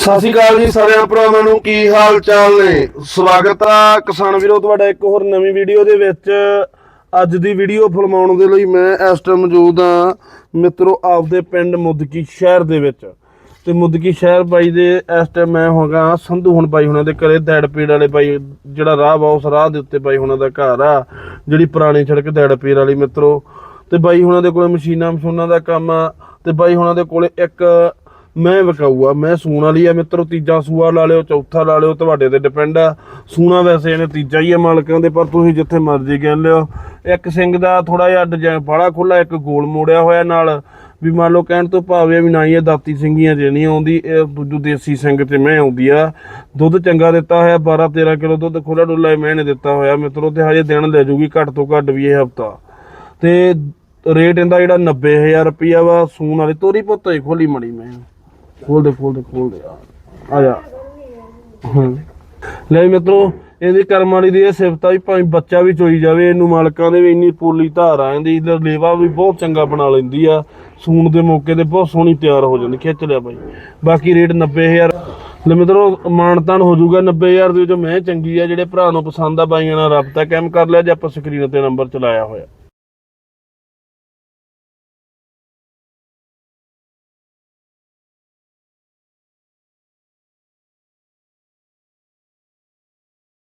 ਸਤਿ ਸ਼੍ਰੀ ਅਕਾਲ ਜੀ ਸਾਰਿਆਂ ਭਰਾਵਾਂ ਨੂੰ, ਕੀ ਹਾਲ ਚਾਲ ਨੇ? ਸਵਾਗਤ ਆ ਕਿਸਾਨ ਵੀਰੋ, ਤੁਹਾਡਾ ਇੱਕ ਹੋਰ ਨਵੀਂ ਵੀਡੀਓ ਦੇ ਵਿੱਚ। ਅੱਜ ਦੀ ਵੀਡੀਓ ਫਿਲਮਾਉਣ ਦੇ ਲਈ ਮੈਂ ਇਸ ਟਾਈਮ ਮੌਜੂਦ ਆ ਮਿੱਤਰੋ, ਆਪਦੇ ਪਿੰਡ ਮੁਦਕੀ ਸ਼ਹਿਰ ਦੇ ਵਿੱਚ। ਤੇ ਮੁਦਕੀ ਸ਼ਹਿਰ ਬਾਈ ਦੇ ਇਸ ਟਾਈਮ ਮੈਂ ਹੋਗਾ ਸੰਧੂ ਹੁਣ ਬਾਈ ਹੁਣਾਂ ਦੇ ਘਰੇ ਦੈੜਪੀੜ ਵਾਲੇ ਬਾਈ, ਜਿਹੜਾ ਰਾਹ ਵਾ ਉਸ ਰਾਹ ਦੇ ਉੱਤੇ ਬਾਈ ਹੁਣਾਂ ਦਾ ਘਰ ਆ, ਜਿਹੜੀ ਪੁਰਾਣੀ ਸੜਕ ਦੈੜਪੀੜ ਵਾਲੀ ਮਿੱਤਰੋ। ਤੇ ਬਾਈ ਹੁਣਾਂ ਦੇ ਕੋਲੇ ਮਸ਼ੀਨਾਂ ਮਸ਼ੂਨਾਂ ਦਾ ਕੰਮ ਆ, ਤੇ ਬਾਈ ਹੁਣਾਂ ਦੇ ਕੋਲੇ ਇੱਕ ਮੈਂ ਵਿਕਾਊ ਮੈਂ ਸੂਣ ਵਾਲੀ ਆ ਮਿੱਤਰੋ, ਤੀਜਾ ਸੂਆ ਲਾ ਲਿਓ, ਚੌਥਾ ਲਾ ਲਿਓ, ਤੁਹਾਡੇ ਤੇ ਡਿਪੈਂਡ ਆ। ਸੂਣਾ ਵੈਸੇ ਇਹਨੇ ਤੀਜਾ ਹੀ ਆ ਮਾਲਕਾਂ ਦੇ, ਪਰ ਤੁਸੀਂ ਜਿੱਥੇ ਮਰਜ਼ੀ ਗਿਣ ਲਿਓ। ਇੱਕ ਸਿੰਘ ਦਾ ਥੋੜਾ ਜਿਹਾ ਡਿਜ਼ਾਈਨ ਬਾੜਾ ਖੁੱਲਾ ਇੱਕ ਗੋਲ ਮੋੜਿਆ ਹੋਇਆ ਨਾਲ। ਵੀ ਮੰਨ ਲਓ ਕਹਿਣ ਤੋਂ ਭਾਵੇਂ ਵੀ ਨਾ ਹੀ ਇਹ ਦਾਤੀ ਸਿੰਘੀਆਂ ਜੇ ਨਹੀਂ ਆਉਂਦੀ, ਇਹ ਦੂਜੂ ਦੇਸੀ ਸਿੰਘ ਤੇ ਮੈਂ ਆਉਂਦੀ ਆ। ਦੁੱਧ ਚੰਗਾ ਦਿੱਤਾ ਹੋਇਆ 12 13 ਕਿਲੋ ਦੁੱਧ ਖੁੱਲਾ ਡੁੱਲਾ ਮੈਂ ਨੇ ਦਿੱਤਾ ਹੋਇਆ ਮਿੱਤਰੋ, ਤੇ ਹਜੇ ਦਿਨ ਲੈ ਜੂਗੀ, ਘੱਟ ਤੋਂ ਘੱਟ ਵੀ ਇਹ ਹਫਤਾ। ਤੇ ਰੇਟ ਇਹਦਾ ਜਿਹੜਾ 90000 ਰੁਪਿਆ ਵਾ, ਸੂਣ ਵਾਲੀ, ਤੋਰੀ ਪੁੱਤ ਹੀ ਖੋਲੀ ਮਣੀ ਮੈਂ। ਖੋਲ ਦੇ ਖੋਲ ਦੇ ਖੋਲ ਦੇ। ਆ ਜਾ। ਹੂੰ। ਲੈ ਮਿੱਤਰੋ, ਇਹਦੀ ਕਰਮ ਵਾਲੀ ਦੀ ਇਹ ਸਿਫਤ ਆ ਵੀ ਭਾਵੇਂ ਬੱਚਾ ਵੀ ਚੋਈ ਜਾਵੇ, ਇਹਨੂੰ ਮਾਲਕਾਂ ਦੇ ਵੀ ਇੰਨੀ ਪੋਲੀ ਧਾਰ ਆ ਜਾਂਦੀ ਇਹਦਾ ਲੇਵਾ ਵੀ ਬਹੁਤ ਚੰਗਾ ਬਣਾ ਲੈਂਦੀ ਆ। ਸੂਣ ਦੇ ਮੌਕੇ ਤੇ ਬਹੁਤ ਸੋਹਣੀ ਤਿਆਰ ਹੋ ਜਾਂਦੀ, ਖਿੱਚ ਲਿਆ ਭਾਈ ਬਾਕੀ ਰੇਟ 90000 ਲੈ ਮਿੱਤਰੋ, ਮਾਨਤਾਨ ਹੋ ਜਾਊਗਾ 90000 ਦੇ ਵਿੱਚੋਂ ਮੈਂ ਚੰਗੀ ਆ, ਜਿਹੜੇ ਭਰਾ ਨੂੰ ਪਸੰਦ ਆ, ਬਾਈਆਂ ਨਾਲ ਰਾਬਤਾ ਕਾਇਮ ਕਰ ਲਿਆ, ਜੇ ਆਪਾਂ ਸਕਰੀਨ ਤੇ ਨੰਬਰ ਚਲਾਇਆ ਹੋਇਆ।